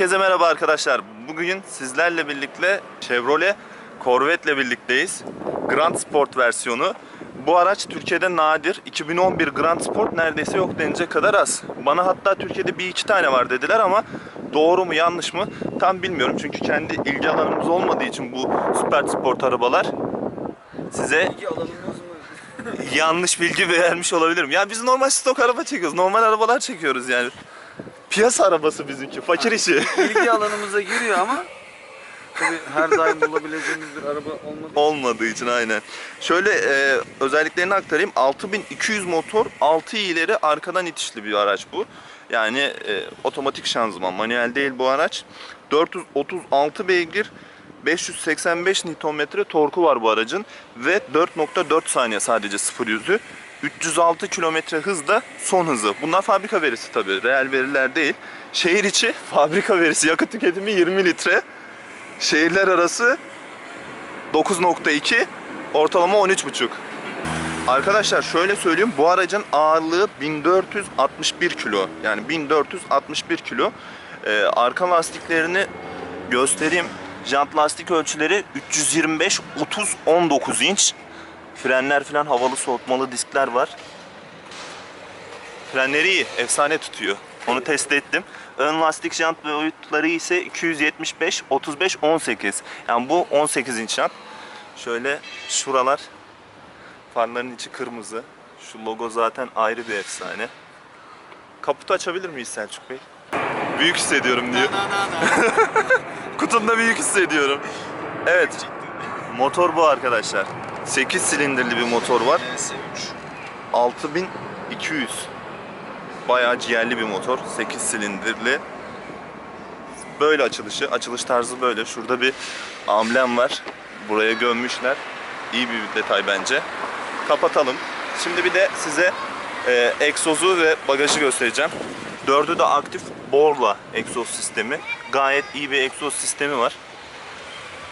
Herkese merhaba arkadaşlar. Bugün sizlerle birlikte Chevrolet Corvette'le birlikteyiz. Grand Sport versiyonu. Bu araç Türkiye'de nadir. 2011 Grand Sport neredeyse yok denecek kadar az. Bana hatta Türkiye'de bir iki tane var dediler ama doğru mu yanlış mı tam bilmiyorum. Çünkü kendi ilgi alanımız olmadığı için bu süper sport arabalar size yanlış bilgi vermiş olabilirim. Ya biz normal stok araba çekiyoruz. Normal arabalar çekiyoruz yani. Piyasa arabası bizimki. Fakir işi. İlgi alanımıza giriyor ama tabii her daim bulabileceğimiz bir araba olmadı. olmadığı için aynen. Şöyle e, özelliklerini aktarayım. 6200 motor, 6 ileri arkadan itişli bir araç bu. Yani e, otomatik şanzıman, manuel değil bu araç. 436 beygir, 585 Nm torku var bu aracın ve 4.4 saniye sadece 0 yüzü. 306 km hızda son hızı. Bunlar fabrika verisi tabii. Reel veriler değil. Şehir içi fabrika verisi. Yakıt tüketimi 20 litre. Şehirler arası 9.2 ortalama 13.5 Arkadaşlar şöyle söyleyeyim bu aracın ağırlığı 1461 kilo yani 1461 kilo Ee, arka lastiklerini göstereyim jant lastik ölçüleri 325 30 19 inç frenler falan havalı soğutmalı diskler var frenleri iyi efsane tutuyor onu test ettim ön lastik jant boyutları ise 275 35 18 yani bu 18 inç jant Şöyle şuralar farların içi kırmızı. Şu logo zaten ayrı bir efsane. Kaputu açabilir miyiz Selçuk Bey? Büyük hissediyorum diyor. Kutumda büyük hissediyorum. Evet. Motor bu arkadaşlar. 8 silindirli bir motor var. 6200. Bayağı ciğerli bir motor. 8 silindirli. Böyle açılışı. Açılış tarzı böyle. Şurada bir amblem var. Buraya gömmüşler. İyi bir detay bence. Kapatalım. Şimdi bir de size e, egzozu ve bagajı göstereceğim. Dördü de aktif Borla egzoz sistemi. Gayet iyi bir egzoz sistemi var.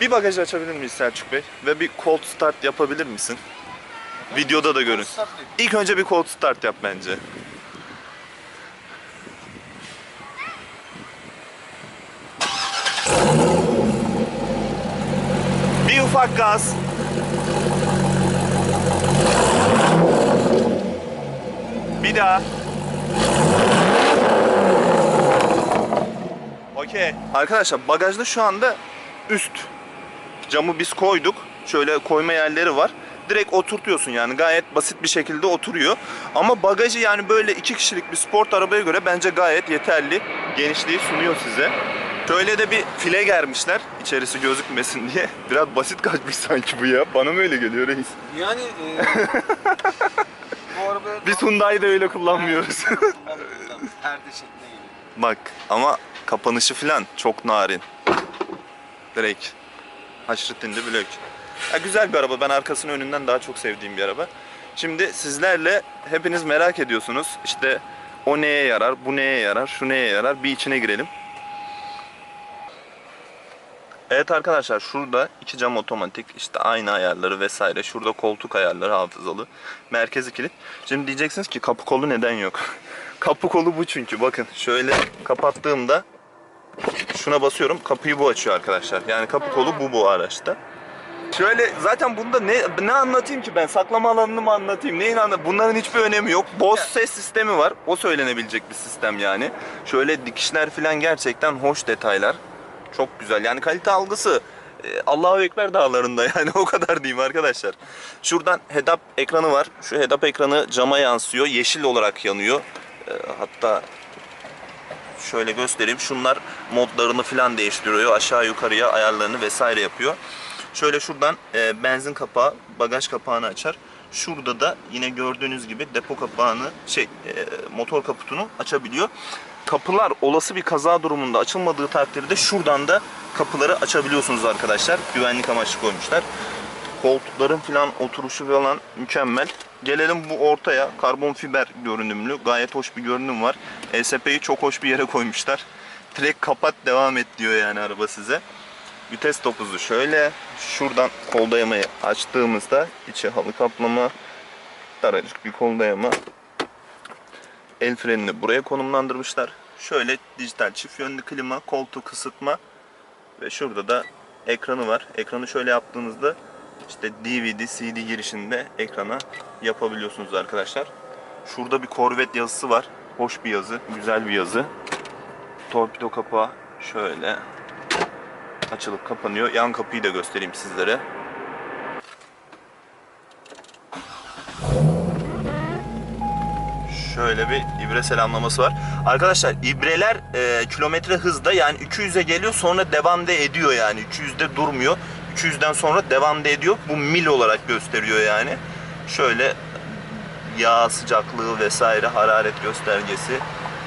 Bir bagajı açabilir miyiz Selçuk Bey? Ve bir cold start yapabilir misin? Videoda da görün. İlk önce bir cold start yap bence. Bir ufak gaz. Bir daha. Okey. Arkadaşlar bagajda şu anda üst camı biz koyduk. Şöyle koyma yerleri var. Direkt oturtuyorsun yani gayet basit bir şekilde oturuyor. Ama bagajı yani böyle iki kişilik bir sport arabaya göre bence gayet yeterli genişliği sunuyor size. Şöyle de bir file germişler içerisi gözükmesin diye. Biraz basit kaçmış sanki bu ya. Bana mı öyle geliyor reis? Yani e, bu arabaya Biz Hyundai'de öyle kullanmıyoruz. kullanmıyoruz. Perde şekline geliyor. Bak ama kapanışı falan çok narin. Direkt. Haşrettin'de blok. Ya güzel bir araba. Ben arkasını önünden daha çok sevdiğim bir araba. Şimdi sizlerle hepiniz merak ediyorsunuz. İşte o neye yarar, bu neye yarar, şu neye yarar. Bir içine girelim. Evet arkadaşlar şurada iki cam otomatik işte ayna ayarları vesaire. Şurada koltuk ayarları hafızalı. Merkezi kilit. Şimdi diyeceksiniz ki kapı kolu neden yok? kapı kolu bu çünkü. Bakın şöyle kapattığımda şuna basıyorum. Kapıyı bu açıyor arkadaşlar. Yani kapı kolu bu bu araçta. Şöyle zaten bunda ne ne anlatayım ki ben? Saklama alanını mı anlatayım? Neyin anlat? Bunların hiçbir önemi yok. Bose ses sistemi var. O söylenebilecek bir sistem yani. Şöyle dikişler falan gerçekten hoş detaylar. Çok güzel. Yani kalite algısı e, Allahu Ekber dağlarında yani o kadar diyeyim arkadaşlar. Şuradan head-up ekranı var. Şu head-up ekranı cama yansıyor. Yeşil olarak yanıyor. E, Hatta şöyle göstereyim. Şunlar modlarını falan değiştiriyor. Aşağı yukarıya ayarlarını vesaire yapıyor. Şöyle şuradan e, benzin kapağı, bagaj kapağını açar. Şurada da yine gördüğünüz gibi depo kapağını, şey e, motor kaputunu açabiliyor. Kapılar olası bir kaza durumunda açılmadığı takdirde şuradan da kapıları açabiliyorsunuz arkadaşlar. Güvenlik amaçlı koymuşlar. Koltukların falan oturuşu falan mükemmel. Gelelim bu ortaya. Karbon fiber görünümlü. Gayet hoş bir görünüm var. ESP'yi çok hoş bir yere koymuşlar. Direkt kapat devam et diyor yani araba size. Vites topuzu şöyle. Şuradan kol dayamayı açtığımızda içi halı kaplama. Daracık bir kol dayama. El frenini buraya konumlandırmışlar. Şöyle dijital çift yönlü klima, koltuk ısıtma ve şurada da ekranı var. Ekranı şöyle yaptığınızda işte DVD, CD girişinde ekrana yapabiliyorsunuz arkadaşlar. Şurada bir Corvette yazısı var. Hoş bir yazı, güzel bir yazı. Torpido kapağı şöyle açılıp kapanıyor. Yan kapıyı da göstereyim sizlere. Şöyle bir ibre selamlaması var. Arkadaşlar ibreler e, kilometre hızda yani 200'e geliyor sonra devam da ediyor yani. 200'de durmuyor. 200'den sonra devam da ediyor. Bu mil olarak gösteriyor yani. Şöyle yağ sıcaklığı vesaire hararet göstergesi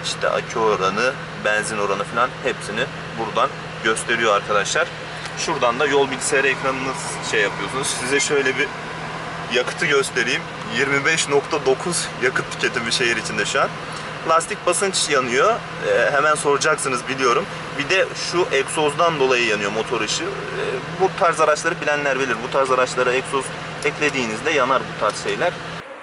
işte akü oranı benzin oranı falan hepsini buradan gösteriyor arkadaşlar. Şuradan da yol bilgisayarı ekranını şey yapıyorsunuz. Size şöyle bir yakıtı göstereyim. 25.9 yakıt tüketimi şehir içinde şu an. Lastik basınç yanıyor. Ee, hemen soracaksınız biliyorum. Bir de şu egzozdan dolayı yanıyor motor ışığı. Ee, bu tarz araçları bilenler bilir. Bu tarz araçlara egzoz eklediğinizde yanar bu tarz şeyler.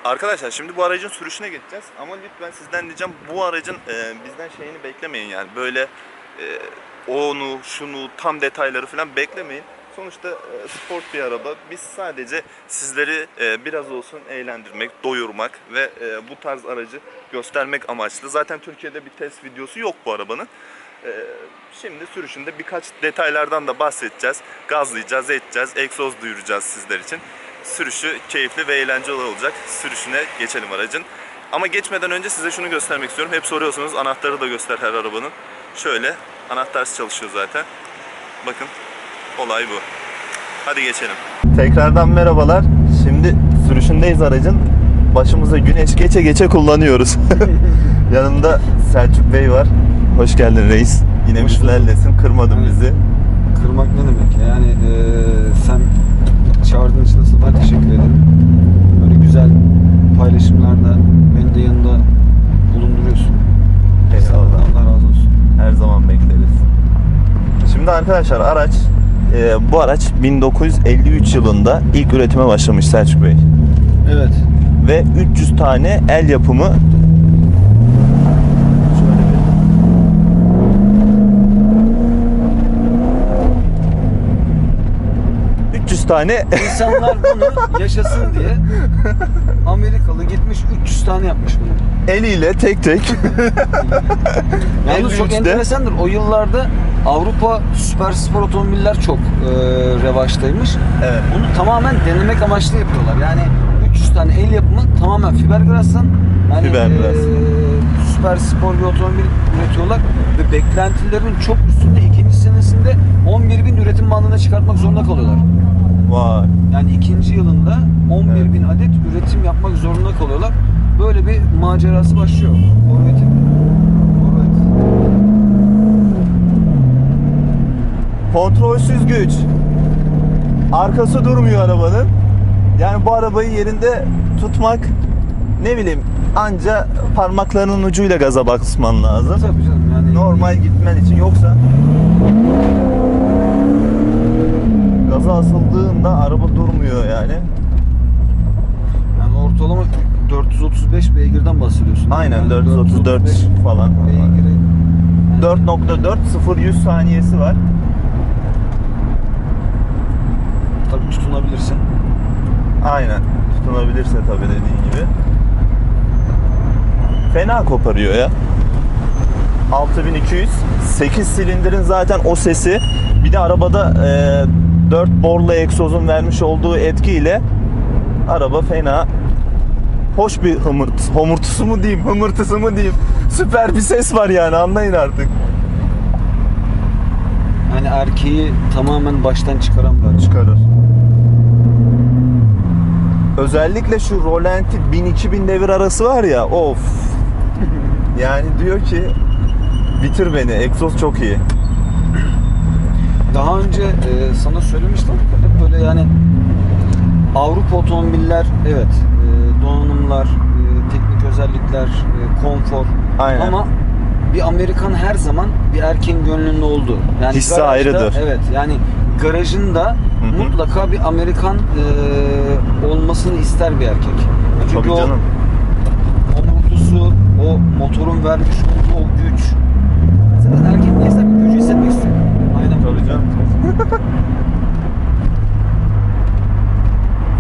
Arkadaşlar şimdi bu aracın sürüşüne geçeceğiz. Ama lütfen sizden diyeceğim bu aracın e, bizden şeyini beklemeyin yani. Böyle e, onu, şunu, tam detayları falan beklemeyin. Sonuçta e, sport bir araba. Biz sadece sizleri e, biraz olsun eğlendirmek, doyurmak ve e, bu tarz aracı göstermek amaçlı. Zaten Türkiye'de bir test videosu yok bu arabanın. E, Şimdi sürüşünde birkaç detaylardan da bahsedeceğiz. Gazlayacağız, edeceğiz, egzoz duyuracağız sizler için. Sürüşü keyifli ve eğlenceli olacak. Sürüşüne geçelim aracın. Ama geçmeden önce size şunu göstermek istiyorum. Hep soruyorsunuz anahtarı da göster her arabanın. Şöyle anahtarsız çalışıyor zaten. Bakın olay bu. Hadi geçelim. Tekrardan merhabalar. Şimdi sürüşündeyiz aracın. Başımıza güneş geçe geçe kullanıyoruz. Yanımda Selçuk Bey var. Hoş geldin reis. Yine bizlerlesin. Kırmadın Evet. bizi. Kırmak ne demek? Yani eee, sen çağırdığın için nasıl ben teşekkür ederim. Böyle güzel paylaşımlarda beni de yanında bulunduruyorsun. Eyvallah. Allah razı olsun. Her zaman bekleriz. Şimdi arkadaşlar araç e, bu araç 1953 yılında ilk üretime başlamış Selçuk Bey. Evet. Ve 300 tane el yapımı Şöyle bir- 300 tane İnsanlar bunu yaşasın diye Amerikalı gitmiş 300 tane yapmış bunu. eliyle tek tek Yalnız çok 53'te enteresandır. O yıllarda Avrupa süper spor otomobiller çok eee revaçtaymış. Evet. Bunu tamamen denemek amaçlı yapıyorlar. Yani 300 tane el yapımı tamamen fiberglass'tan yani Fiberglass. eee, süper spor bir otomobil üretiyorlar ve beklentilerin çok üstünde ikinci senesinde 11 bin üretim bandına çıkartmak zorunda kalıyorlar. Vay. Yani ikinci yılında 11 Evet. bin adet üretim yapmak zorunda kalıyorlar. Böyle bir macerası başlıyor. Corvette'in. Corvette. Kontrolsüz güç. Arkası durmuyor arabanın. Yani bu arabayı yerinde tutmak ne bileyim anca parmaklarının ucuyla gaza basman lazım. Tabii canım yani Normal gitmen için yoksa gaza asıldığında araba durmuyor yani. Yani ortalama 435 beygirden bahsediyorsun. Aynen Yani 434 falan. beygiri. Yani 4.4 0-100 saniyesi var. Tabii tutunabilirsin. Aynen. Tutunabilirse tabii dediğin gibi. Fena koparıyor ya. 6200 8 silindirin zaten o sesi bir de arabada e, 4 borla egzozun vermiş olduğu etkiyle araba fena hoş bir hımırt, homurtusu mu diyeyim, hımırtısı mı diyeyim. Süper bir ses var yani anlayın artık. Yani erkeği tamamen baştan çıkaran bir araba. çıkarır. Özellikle şu Rolanti 1000-2000 devir arası var ya of. Yani diyor ki bitir beni. Egzoz çok iyi. Daha önce e, sana söylemiştim. Hep böyle yani Avrupa otomobiller evet e, donanımlar, e, teknik özellikler, e, konfor Aynen. ama bir Amerikan her zaman bir erkeğin gönlünde oldu. Yani Hissi ayrıdır. Evet yani garajında hı. mutlaka bir Amerikan e, olmasını ister bir erkek. Çünkü Tabii o canım. omurtusu, o motorun vermiş olduğu o güç. Zaten erkek neyse gücü hissetmek istiyor. Aynen. Tabii canım.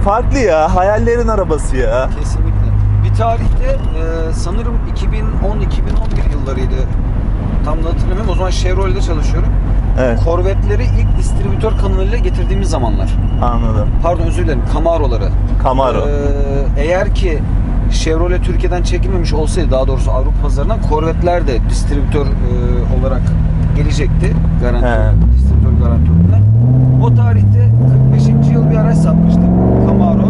Farklı ya. Hayallerin arabası ya. Kesinlikle. Bir tarihte e, sanırım 2010-2011 yıllarıydı. Tam da hatırlamıyorum. O zaman Chevrolet'de çalışıyorum. Evet. Korvetleri ilk distribütör kanalıyla getirdiğimiz zamanlar. Anladım. Pardon özür dilerim. Camaro'ları. Camaro. Ee, eğer ki Chevrolet Türkiye'den çekilmemiş olsaydı daha doğrusu Avrupa pazarına Corvette'ler de distribütör e, olarak gelecekti. Garantör, He. distribütör garantörüne. O tarihte 45. yıl bir araç satmıştım. Camaro.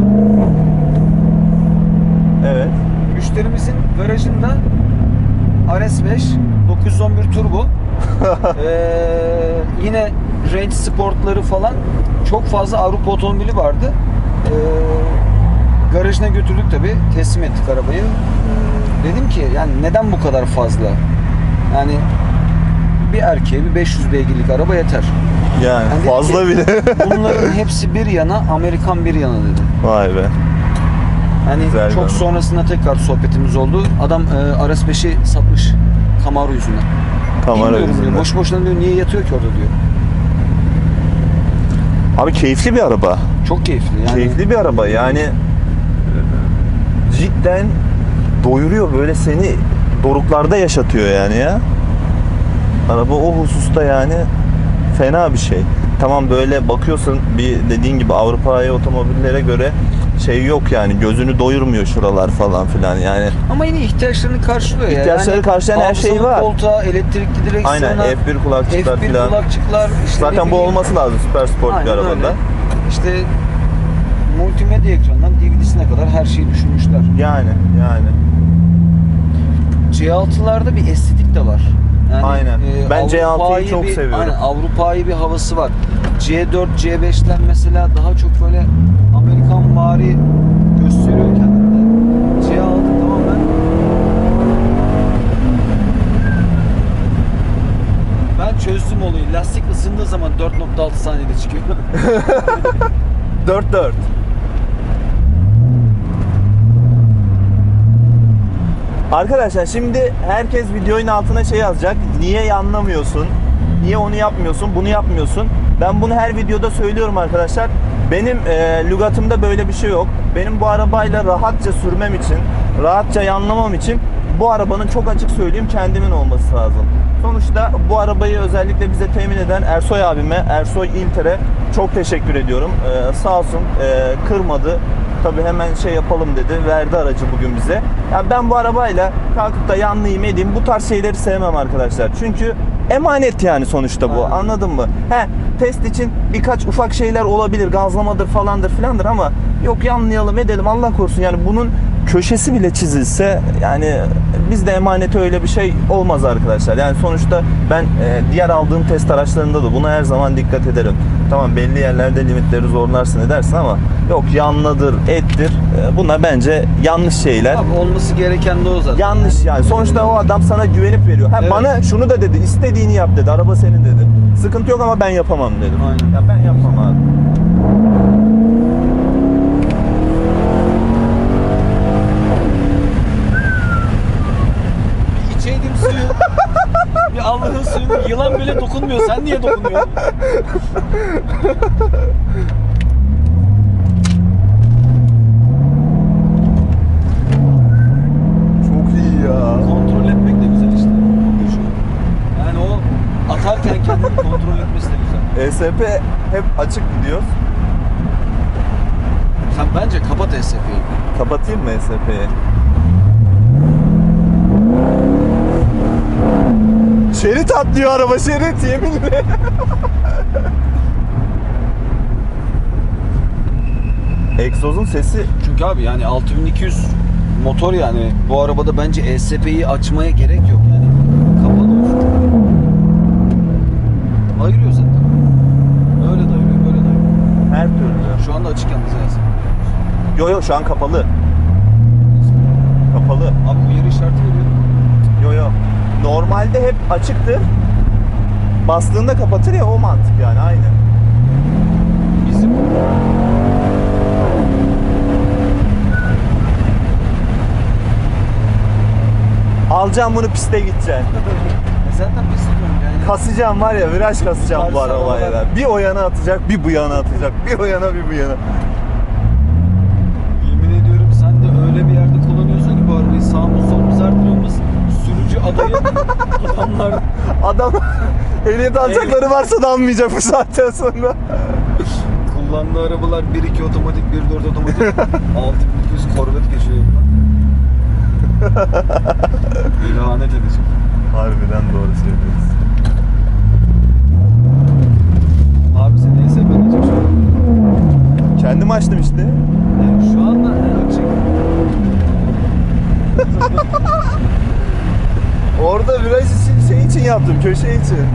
Evet. Müşterimizin garajında RS5 911 Turbo ee, yine Range Sportları falan çok fazla Avrupa otomobili vardı. Ee, garajına götürdük tabi teslim ettik arabayı. Ee, dedim ki yani neden bu kadar fazla? Yani bir erkeğe bir 500 beygirlik araba yeter. Yani Yani fazla ki, bile. Bunların hepsi bir yana Amerikan bir yana dedi. Vay be. Yani Güzel çok araba. sonrasında tekrar sohbetimiz oldu. Adam e, RS5'i satmış Camaro yüzünden. Camaro Bilmiyorum diyor. Boş boşuna diyor niye yatıyor ki orada diyor. Abi keyifli bir araba. Çok keyifli yani. Keyifli bir araba yani cidden doyuruyor böyle seni doruklarda yaşatıyor yani ya. Araba o hususta yani fena bir şey. Tamam böyle bakıyorsun bir dediğin gibi Avrupa'ya otomobillere göre şey yok yani gözünü doyurmuyor şuralar falan filan yani. Ama yine ihtiyaçlarını karşılıyor ya. İhtiyaçları yani karşılayan her şey var. koltuğa, elektrikli direksiyona, Aynen F1 kulakçıklar F1 filan. kulakçıklar. Işte Zaten bu olması lazım süper sport bir Aynen arabada. öyle. İşte multimedya ekranından DVD'sine kadar her şeyi düşünmüşler. Yani yani. C6'larda bir estetik de var. Yani, Aynen. Ben C6'yı Avrupa'yı çok bir- seviyorum. Aynen Avrupa'yı bir havası var. C4, C5'ler mesela daha çok böyle Amerikan vari gösteriyor kendini. C6 tamamen ben çözdüm olayı. Lastik ısındığı zaman 4.6 saniyede çıkıyor. 4-4. Arkadaşlar şimdi herkes videonun altına şey yazacak. Niye anlamıyorsun? Niye onu yapmıyorsun? Bunu yapmıyorsun. Ben bunu her videoda söylüyorum arkadaşlar. Benim e, lügatımda böyle bir şey yok. Benim bu arabayla rahatça sürmem için, rahatça yanlamam için bu arabanın çok açık söyleyeyim kendimin olması lazım. Sonuçta bu arabayı özellikle bize temin eden Ersoy abime, Ersoy İlter'e çok teşekkür ediyorum. Ee, sağ olsun e, kırmadı. Tabii hemen şey yapalım dedi. Verdi aracı bugün bize. Ya ben bu arabayla kalkıp da yanlayayım edeyim. Bu tarz şeyleri sevmem arkadaşlar. Çünkü emanet yani sonuçta bu. Aynen. Anladın mı? He test için birkaç ufak şeyler olabilir. Gazlamadır falandır filandır ama yok yanlayalım edelim Allah korusun. Yani bunun köşesi bile çizilse yani bizde emanete öyle bir şey olmaz arkadaşlar. Yani sonuçta ben e, diğer aldığım test araçlarında da buna her zaman dikkat ederim. Tamam belli yerlerde limitleri zorlarsın edersin ama yok yanladır, ettir. E, bunlar bence yanlış şeyler. Abi olması gereken de o zaten. Yanlış yani. Sonuçta o adam sana güvenip veriyor. Ha, Evet. Bana şunu da dedi. istediğini yap dedi. Araba senin dedi. Sıkıntı yok ama ben yapamam dedim. Aynen. Ya ben yapmam abi. Allah'ın suyunu yılan bile dokunmuyor. Sen niye dokunuyorsun? Çok iyi ya. Kontrol etmek de güzel işte. Yani o atarken kendini kontrol etmesi de güzel. ESP hep açık gidiyor. Sen bence kapat ESP'yi. Kapatayım mı ESP'yi? Şerit atlıyor araba şerit yeminle. Egzozun sesi Çünkü abi yani 6200 motor yani bu arabada bence ESP'yi açmaya gerek yok yani. Kapalı olsun. Ayırıyor zaten. Öyle de ayırıyor, böyle de ayırıyor. her türlü. Şu anda açık yalnız yazın. Yo yo şu an kapalı. Kapalı. Abi uyarı işareti veriyor. Normalde hep açıktır. Bastığında kapatır ya o mantık yani aynı. Bizim Alacağım bunu piste gideceksin. E zaten pisliyorum yani. Kasacağım var ya viraj kasacağım bu arabayla. Bir o yana atacak bir bu yana atacak. Bir o yana bir bu yana. Yemin ediyorum sen de öyle bir yerde kullanıyorsun ki bu arabayı sağımız solumuz her tarafımız sürücü adayı adamlar Adam ehliyet alacakları varsa da almayacak bu saatten sonra. kullandığı arabalar 1.2 otomatik 1.4 otomatik 6200 korvet geçiyor yanından. İlanet edecek. Harbiden doğru söylüyorsun. Abi sen neyse ben açık şu an. Kendim açtım işte. Yani şu anda en açık. Orada viraj için yaptım köşe için.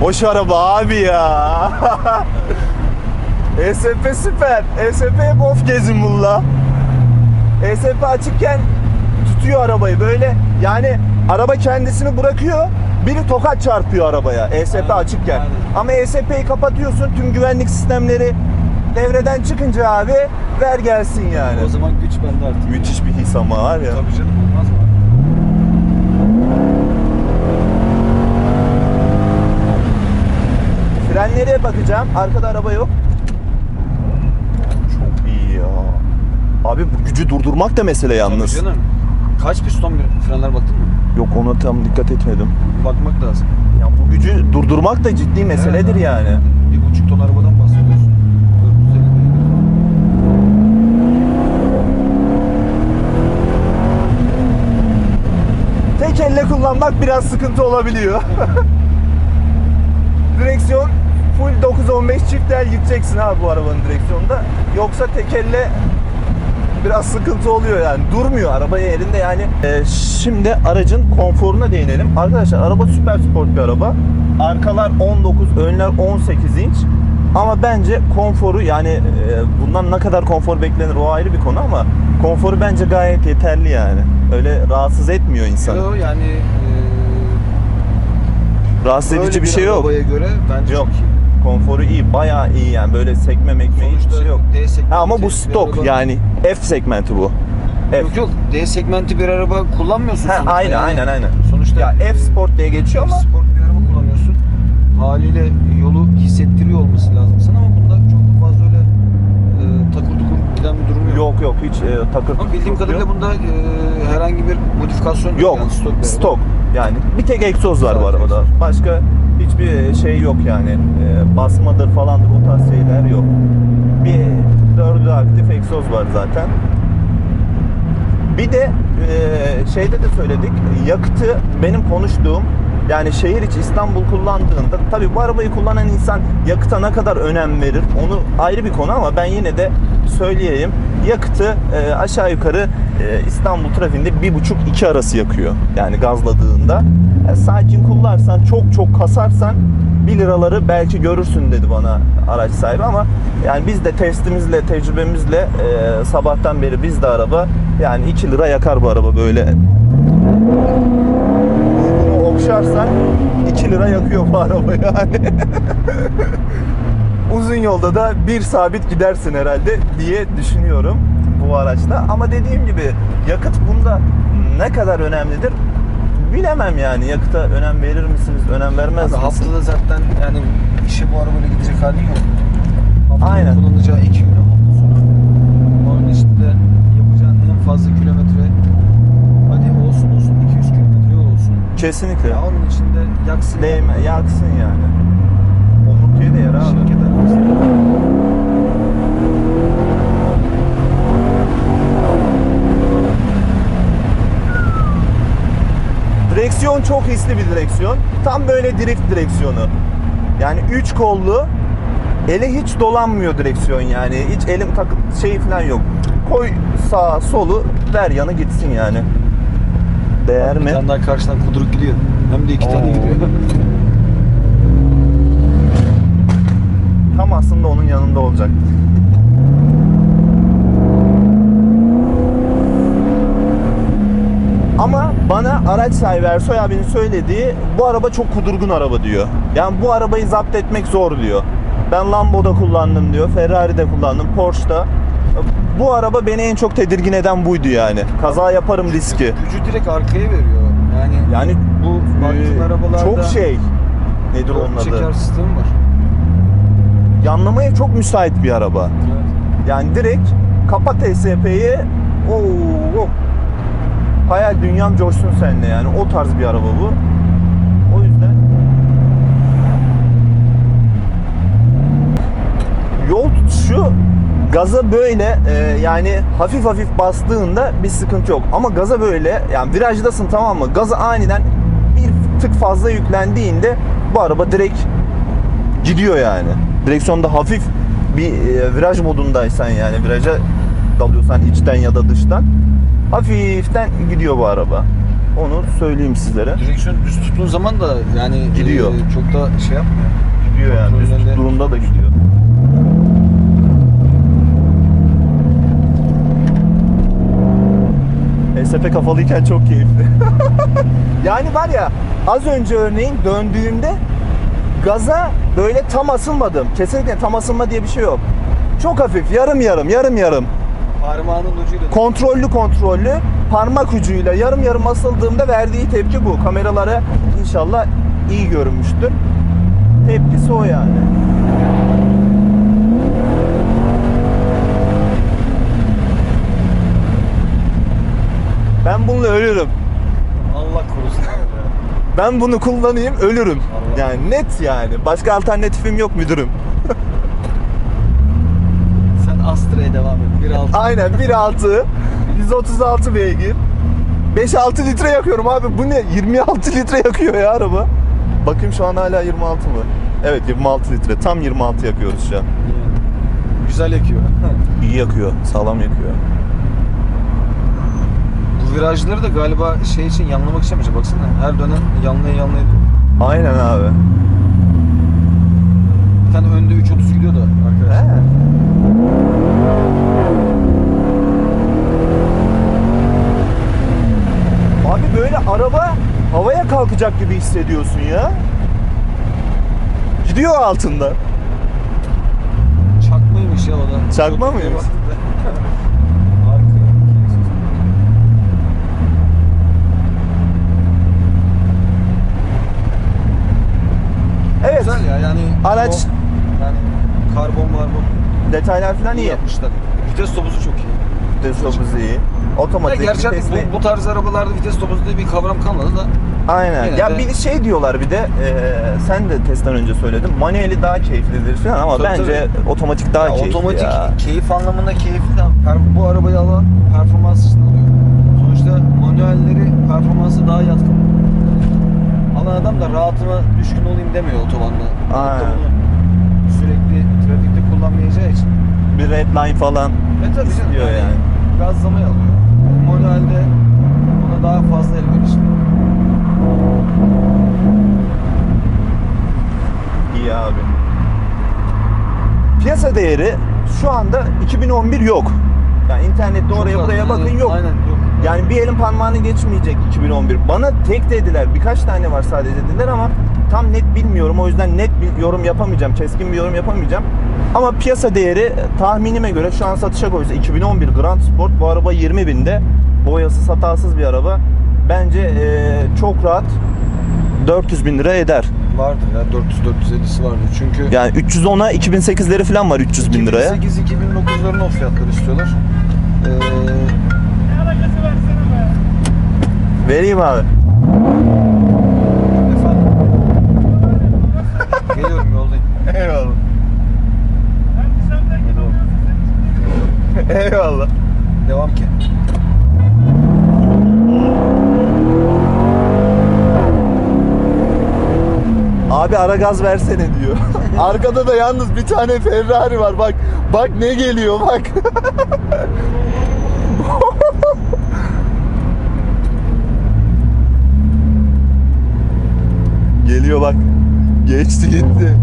Boş araba abi ya. ESP süper. ESP hep off gezin bununla. ESP açıkken tutuyor arabayı böyle yani araba kendisini bırakıyor biri tokat çarpıyor arabaya ESP açıkken. aynen. Ama ESP'yi kapatıyorsun tüm güvenlik sistemleri devreden çıkınca abi ver gelsin yani. O zaman güç bende artık. Müthiş bir his ama var ya. Tabii canım olmaz mı? Frenlere bakacağım. Arkada araba yok. Çok iyi ya. Abi bu gücü durdurmak da mesele yalnız. Tabii canım. Kaç piston bir frenler baktın mı? Yok ona tam dikkat etmedim. Bakmak lazım. Ya bu gücü durdurmak da ciddi meseledir Evet. yani. Bir buçuk ton arabadan bahsediyorsun. 450 beygir falan. Tek elle kullanmak biraz sıkıntı olabiliyor. Direksiyon full 9-15 çift el gideceksin abi bu arabanın direksiyonda. Yoksa tek elle biraz sıkıntı oluyor yani. Durmuyor arabayı elinde yani. Ee, şimdi aracın konforuna değinelim. Arkadaşlar araba süper sport bir araba. Arkalar 19, önler 18 inç. Ama bence konforu yani e, bundan ne kadar konfor beklenir o ayrı bir konu ama konforu bence gayet yeterli yani. Öyle rahatsız etmiyor insanı. Yo, yani e, Rahatsız edici bir şey yok. arabaya göre bence Yok. çok iyi. Konforu iyi, bayağı iyi yani böyle sekme mekme hiçbir şey yok. D segmenti Ha, ama bu stok yani F segmenti bu. F. Yok yok D segmenti bir araba kullanmıyorsun Ha, sonuçta. aynen yani. aynen aynen. Sonuçta Ya e, F Sport diye geçiyor ama Sport bir araba kullanıyorsun. Haliyle yolu hissettiriyor olması lazım sana ama bunda çok fazla öyle e, takır tukur giden bir durum yok. yok yok hiç e, takır Ama bildiğim tukur kadarıyla yok. bunda e, herhangi bir modifikasyon yok. Yok. Yani stok. bir araba. stok. Yani bir tek egzoz var bu Sadece arabada. egzoz. Başka hiçbir şey yok yani. E, basmadır falandır o tarz şeyler yok. Bir dördü aktif egzoz var zaten. Bir de e, şeyde de söyledik. Yakıtı benim konuştuğum yani şehir içi İstanbul kullandığında tabii bu arabayı kullanan insan yakıta ne kadar önem verir onu ayrı bir konu ama ben yine de söyleyeyim. Yakıtı e, aşağı yukarı e, İstanbul trafiğinde 1,5-2 arası yakıyor. Yani gazladığında. E, sakin kullarsan çok çok kasarsan 1 liraları belki görürsün dedi bana araç sahibi ama yani biz de testimizle tecrübemizle e, sabahtan beri biz de araba yani 2 lira yakar bu araba böyle bunu okşarsan 2 lira yakıyor bu araba yani. Uzun yolda da bir sabit gidersin herhalde diye düşünüyorum bu araçta. Ama dediğim gibi yakıt bunda ne kadar önemlidir bilemem yani. Yakıta önem verir misiniz, önem vermez Abi misiniz? haftada zaten yani işe bu arabayla gidecek halin yok. Haftada Aynen. kullanacağı iki günü hafta sonu. Onun içinde yapacağın en fazla kilometre hadi olsun olsun 200 kilometre yol olsun. Kesinlikle. Ya onun içinde yaksın. Değme, yaksın yani. Omurtuya da yarar. Şirket arabası. Direksiyon çok hisli bir direksiyon. Tam böyle drift direksiyonu. Yani 3 kollu. Ele hiç dolanmıyor direksiyon yani. Hiç elim takıp şey falan yok. Koy sağa solu ver yanı gitsin yani. Değer Bir mi? tane daha karşıdan kuduruk gidiyor. Hem de iki tane Oo. gidiyor. Tam aslında onun yanında olacak. Ama bana araç sahibi Ersoy abinin söylediği bu araba çok kudurgun araba diyor. Yani bu arabayı zapt etmek zor diyor. Ben Lambo'da kullandım diyor, Ferrari'de kullandım, Porsche'da. bu araba beni en çok tedirgin eden buydu yani. Kaza yaparım riski. Gücü direkt arkaya veriyor. Yani Yani bu baktığın Ee, arabalarda çok şey. Nedir onun çeker adı? sistemi var. Yanlamaya çok müsait bir araba. Evet. Yani direkt kapat TSP'yi Oo, hayal dünyam coşsun seninle yani o tarz bir araba bu. O yüzden yol tutuşu gaza böyle e, yani hafif hafif bastığında bir sıkıntı yok. Ama gaza böyle yani virajdasın tamam mı? Gaza aniden bir tık fazla yüklendiğinde bu araba direkt gidiyor yani. Direksiyonda hafif bir e, viraj modundaysan yani viraja dalıyorsan içten ya da dıştan hafiften gidiyor bu araba. Onu söyleyeyim sizlere. Direksiyon düz tuttuğun zaman da yani Gidiyor. e, çok da şey yapmıyor. Gidiyor yani. Düz Kontrollerinde- tuttuğunda da gidiyor. ESP kafalıyken çok keyifli. yani var ya az önce örneğin döndüğümde gaza böyle tam asılmadım. Kesinlikle tam asılma diye bir şey yok. Çok hafif yarım yarım yarım yarım Parmağının ucuyla kontrollü kontrollü parmak ucuyla yarım yarım asıldığımda verdiği tepki bu. Kameralara inşallah iyi görünmüştür. Tepkisi o yani. Ben bununla ölürüm. Allah korusun. Ben bunu kullanayım ölürüm. Allah. Yani net yani. Başka alternatifim yok müdürüm. Sen Astra'ya devam et. 1.6. Aynen 1.6 136 beygir 5-6 litre yakıyorum abi bu ne 26 litre yakıyor ya araba Bakayım şu an hala 26 mı? Evet 26 litre tam 26 yakıyoruz şu an Güzel yakıyor. İyi yakıyor sağlam yakıyor Bu virajları da galiba şey için yanlamak için mi? Baksana her dönem yanlaya yanlaya. Aynen abi Bir tane önde 3.30 gidiyor da arkadaşlar. He. Abi böyle araba havaya kalkacak gibi hissediyorsun ya Gidiyor altında Çakmaymış ya da. Çakma mıymış? Evet Güzel ya yani. Araç- o- yani karbon marbon detaylar falan iyi iyi yapmışlar. Vites topuzu çok iyi. Vites topuzu iyi. Ya Otomatik gerçi artık vitesli. bu, bu tarz arabalarda vites topuzu diye bir kavram kalmadı da. Aynen. Yine ya de- bir şey diyorlar bir de e, sen de testten önce söyledin. Manueli daha keyiflidir falan ama Tabii, bence otomatik daha Ya keyifli otomatik ya. keyif anlamında keyifli de bu arabayı alan performans için alıyor. Sonuçta manuelleri performansı daha yatkın. Alan adam da rahatıma düşkün olayım demiyor otobanda. Aynen. sürekli trafikte kullanmayacağı için. Bir red line falan E tabii canım, istiyor yani. Gazlamayı alıyor. Manuelde ona daha fazla elverişli. İyi abi. Piyasa değeri şu anda 2011 yok. Yani internette Çok oraya az, buraya bakın yok. Aynen yok. Yani bir elin parmağını geçmeyecek 2011. Bana tek dediler. Birkaç tane var sadece dediler ama tam net bilmiyorum. O yüzden net bir yorum yapamayacağım. Keskin bir yorum yapamayacağım. Ama piyasa değeri e, tahminime göre şu an satışa koysa 2011 Grand Sport bu araba 20 binde. Boyasız hatasız bir araba. Bence e, çok rahat 400 bin lira eder. Vardır ya 400-450'si vardır. Çünkü Yani 310'a 2008'leri falan var 300 bin liraya. 2008-2009'ların o fiyatları istiyorlar. Ee, Vereyim abi. Eyvallah. Devam ki. Abi ara gaz versene diyor. Arkada da yalnız bir tane Ferrari var. Bak bak ne geliyor bak. geliyor bak. Geçti gitti.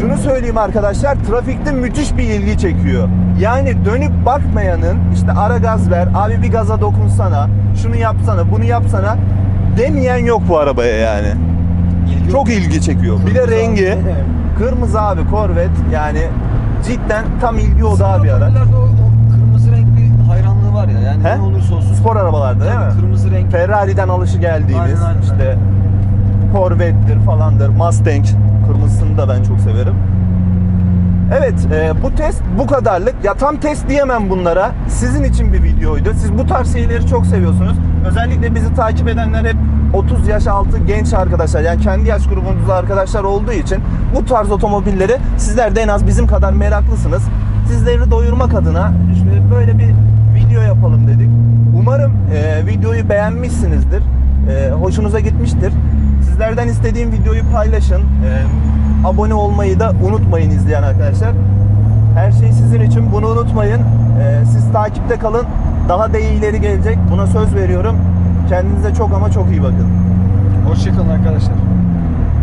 Şunu söyleyeyim arkadaşlar, trafikte müthiş bir ilgi çekiyor. Yani dönüp bakmayanın işte ara gaz ver, abi bir gaza dokunsana, şunu yapsana, bunu yapsana demeyen yok bu arabaya yani. İlgi Çok ilgi çekiyor. Bir de Kırmızı rengi, abi. Kırmızı abi Corvette yani cidden tam ilgi odağı bir araç. O, o kırmızı renk bir hayranlığı var ya. Yani He? ne olursa olsun. Spor arabalarda değil mi? Kırmızı renk. Ferrari'den alışı geldiğimiz Aynen, aynen. işte Corvette'dir falandır, Mustang kırmızısını da ben çok severim. Evet, e, bu test bu kadarlık. Ya tam test diyemem bunlara. Sizin için bir videoydu. Siz bu tarz şeyleri çok seviyorsunuz. Özellikle bizi takip edenler hep 30 yaş altı genç arkadaşlar. Yani kendi yaş grubumuzda arkadaşlar olduğu için bu tarz otomobilleri sizler de en az bizim kadar meraklısınız. Sizleri doyurmak adına işte böyle bir video yapalım dedik. Umarım e, videoyu beğenmişsinizdir. E, hoşunuza gitmiştir. Sizlerden istediğim videoyu paylaşın. E, abone olmayı da unutmayın izleyen arkadaşlar. Her şey sizin için. Bunu unutmayın. E, siz takipte kalın. Daha da iyileri gelecek. Buna söz veriyorum. Kendinize çok ama çok iyi bakın. Hoşçakalın arkadaşlar.